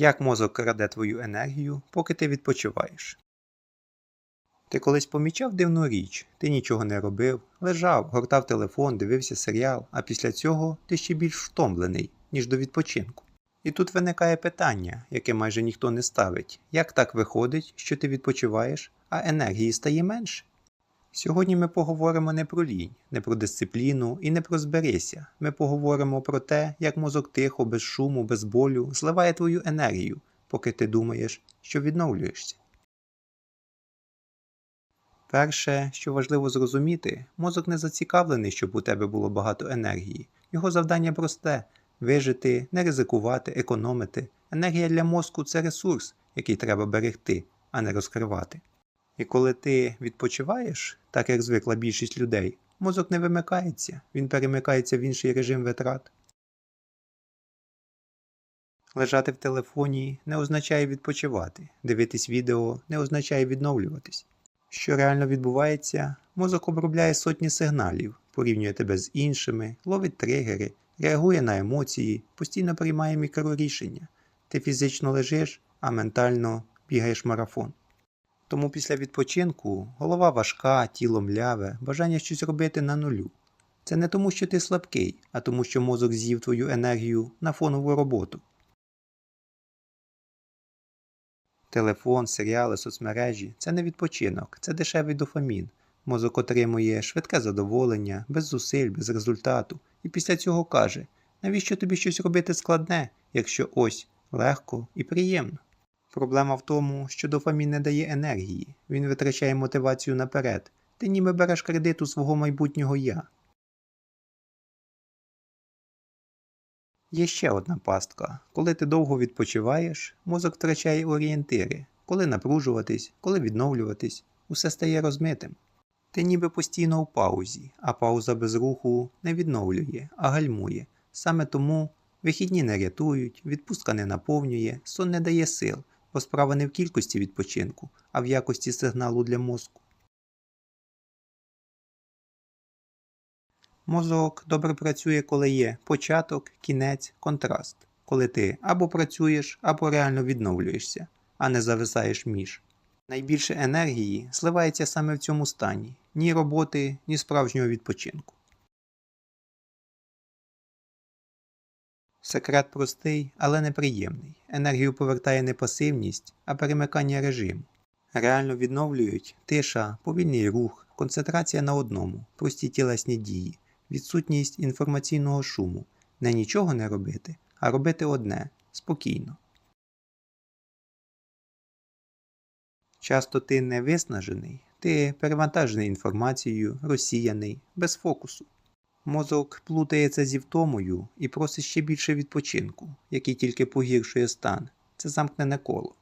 Як мозок краде твою енергію, поки ти відпочиваєш? Ти колись помічав дивну річ, ти нічого не робив, лежав, гортав телефон, дивився серіал, а після цього ти ще більш втомлений, ніж до відпочинку. І тут виникає питання, яке майже ніхто не ставить: як так виходить, що ти відпочиваєш, а енергії стає менше? Сьогодні ми поговоримо не про лінь, не про дисципліну і не про зберися. Ми поговоримо про те, як мозок тихо, без шуму, без болю зливає твою енергію, поки ти думаєш, що відновлюєшся. Перше, що важливо зрозуміти, мозок не зацікавлений, щоб у тебе було багато енергії. Його завдання просте вижити, не ризикувати, економити. Енергія для мозку це ресурс, який треба берегти, а не розкривати. І коли ти відпочиваєш, так як звикла більшість людей, мозок не вимикається, він перемикається в інший режим витрат. Лежати в телефоні не означає відпочивати, дивитись відео не означає відновлюватись. Що реально відбувається, мозок обробляє сотні сигналів, порівнює тебе з іншими, ловить тригери, реагує на емоції, постійно приймає мікрорішення. Ти фізично лежиш, а ментально бігаєш марафон. Тому після відпочинку голова важка, тіло мляве, бажання щось робити на нулю. Це не тому, що ти слабкий, а тому, що мозок з'їв твою енергію на фонову роботу. Телефон, серіали, соцмережі це не відпочинок, це дешевий дофамін. Мозок отримує швидке задоволення, без зусиль, без результату, і після цього каже: навіщо тобі щось робити складне, якщо ось легко і приємно. Проблема в тому, що дофамін не дає енергії, він витрачає мотивацію наперед. Ти ніби береш кредит у свого майбутнього я. Є ще одна пастка. Коли ти довго відпочиваєш, мозок втрачає орієнтири, коли напружуватись, коли відновлюватись, усе стає розмитим. Ти ніби постійно у паузі, а пауза без руху не відновлює, а гальмує. Саме тому вихідні не рятують, відпустка не наповнює, сон не дає сил, бо справа не в кількості відпочинку, а в якості сигналу для мозку. Мозок добре працює, коли є початок, кінець, контраст, коли ти або працюєш, або реально відновлюєшся, а не зависаєш між. Найбільше енергії зливається саме в цьому стані ні роботи, ні справжнього відпочинку. Секрет простий, але неприємний. Енергію повертає не пасивність, а перемикання режиму. Реально відновлюють тиша, повільний рух, концентрація на одному, прості тілесні дії, відсутність інформаційного шуму, не нічого не робити, а робити одне спокійно. Часто ти не виснажений, ти перевантажений інформацією, розсіяний, без фокусу. Мозок плутається зі втомою і просить ще більше відпочинку, який тільки погіршує стан. Це замкнене коло.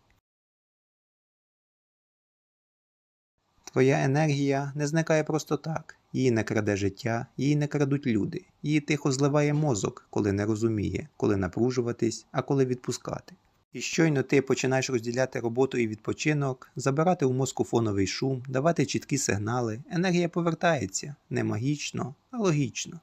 Твоя енергія не зникає просто так, її не краде життя, її не крадуть люди, її тихо зливає мозок, коли не розуміє, коли напружуватись, а коли відпускати. І щойно ти починаєш розділяти роботу і відпочинок, забирати у мозку фоновий шум, давати чіткі сигнали, енергія повертається не магічно, а логічно.